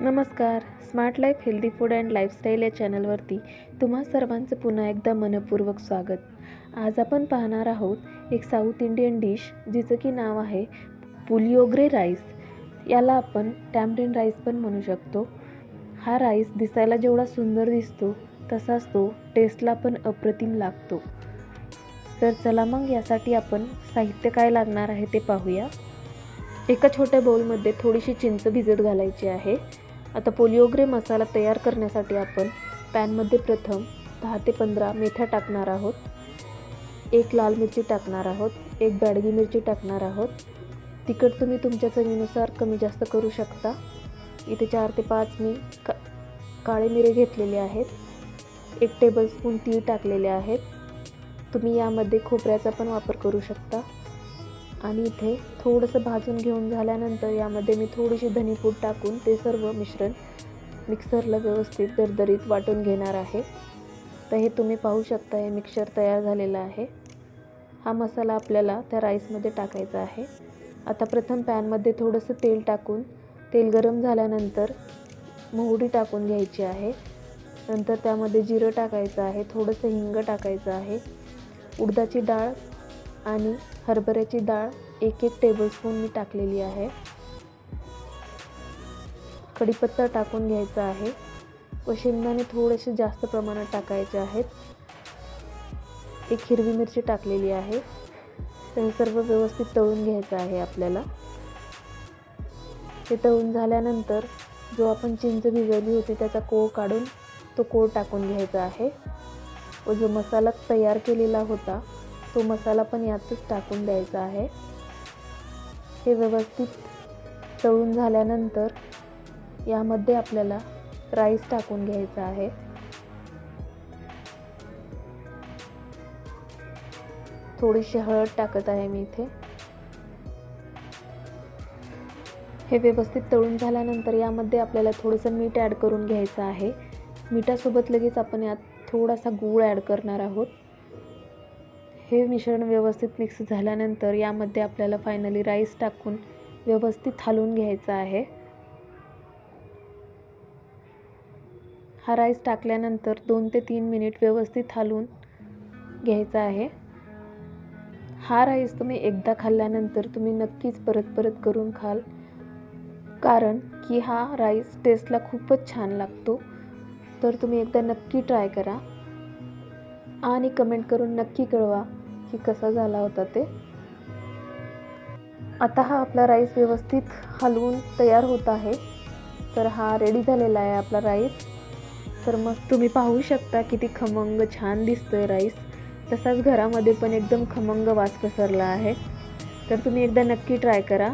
नमस्कार. Smart life healthy food and lifestyle या चॅनलवरती तुम्हा सर्वांचं पुन्हा एकदा मनपूर्वक स्वागत. आज आपण पाहणार आहोत एक साऊथ इंडियन डिश जिचं की नाव आहे पुलिओग्रे राईस. याला आपण टॅमरिन राईस पण म्हणू शकतो. हा राईस दिसायला जेवढा सुंदर दिसतो तसाच तो टेस्टला पण अप्रतिम लागतो. तर चला मग यासाठी आपण साहित्य काय लागणार आहे ते पाहूया. एका छोट्या बाऊलमध्ये थोडीशी चिंच भिजत घालायची आहे. आता पोलिओग्रे मसाला तयार करण्यासाठी आपण पॅनमध्ये प्रथम दहा ते पंधरा मेथ्या टाकणार आहोत. एक लाल मिरची टाकणार आहोत. एक बॅडगी मिरची टाकणार आहोत. तिखट तुम्ही तुमच्या चवीनुसार कमी जास्त करू शकता. इथे चार ते पाच मी का काळे मिरे घेतलेले आहेत. एक टेबलस्पून तीळ टाकलेले आहेत. तुम्ही यामध्ये खोबऱ्याचा पण वापर करू शकता. आणि इथे थोडंसं भाजून घेऊन झाल्यानंतर यामध्ये मी थोडीशी धनीपूड टाकून ते सर्व मिश्रण मिक्सरला व्यवस्थित दरदरीत वाटून घेणार आहे. तर हे तुम्ही पाहू शकता हे मिक्सर तयार झालेलं आहे. हा मसाला आपल्याला त्या राईसमध्ये टाकायचा आहे. आता प्रथम पॅनमध्ये थोडंसं तेल टाकून तेल गरम झाल्यानंतर मोहरी टाकून घ्यायची आहे. नंतर त्यामध्ये जिरं टाकायचं आहे थोडंसं हिंग टाकायचं आहे. उडदाची डाळ आणि हरभऱ्याची डाळ एक एक टेबलस्पून मी टाकलेली आहे. कढीपत्ता टाकून घ्यायचा आहे. व शेंगदाणे थोडेसे जास्त प्रमाणात टाकायचे आहेत. एक हिरवी मिरची टाकलेली आहे. ते सर्व व्यवस्थित तळून घ्यायचं आहे आपल्याला. ते तळून झाल्यानंतर जो आपण चिंच भिजवली होती त्याचा कोळ काढून तो कोळ टाकून घ्यायचा आहे. व जो मसाला तयार केलेला होता तो मसाला पण यातच टाकून द्यायचा आहे. हे व्यवस्थित तळून झाल्यानंतर यामध्ये आपल्याला राईस टाकून घ्यायचा आहे. थोडीशी हळद टाकत आहे मी इथे. हे व्यवस्थित तळून झाल्यानंतर यामध्ये आपल्याला थोडंसं मीठ ॲड करून घ्यायचं आहे. मिठासोबत लगेच आपण यात थोडासा गूळ ॲड करणार आहोत. हे मिश्रण व्यवस्थित मिक्स झाल्यानंतर यामध्ये आपल्याला फायनली राईस टाकून व्यवस्थित हलवून घ्यायचा आहे. हा राईस टाकल्यानंतर दोन ते तीन मिनिट व्यवस्थित हालून घ्यायचा आहे. हा राईस तुम्ही एकदा खाल्ल्यानंतर तुम्ही नक्कीच परत परत करून खाल. कारण की हा राईस टेस्टला खूपच छान लागतो. तर तुम्ही एकदा नक्की ट्राय करा. आणि कमेंट करून नक्की कळवा. की कसा झाला होता ते. आता हा आपला राईस व्यवस्थित हलवून तयार होत आहे. तर हा रेडी झालेला आहे आपला राईस तर मग तुम्ही पाहू शकता किती खमंग छान दिसतोय राईस तसाच घरामध्ये पण एकदम खमंग वास पसरला आहे. तर तुम्ही एकदा नक्की ट्राय करा.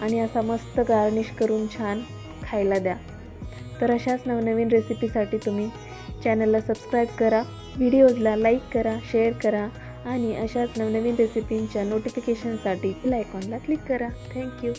आणि असा मस्त गार्निश करून छान खायला द्या. तर अशाच नवनवीन रेसिपीसाठी तुम्ही चॅनलला सबस्क्राईब करा. व्हिडिओजला लाईक करा शेअर करा. आणि अशाच नवनवीन रेसिपींच्या नोटिफिकेशनसाठी बेल आयकॉनला क्लिक करा. Thank you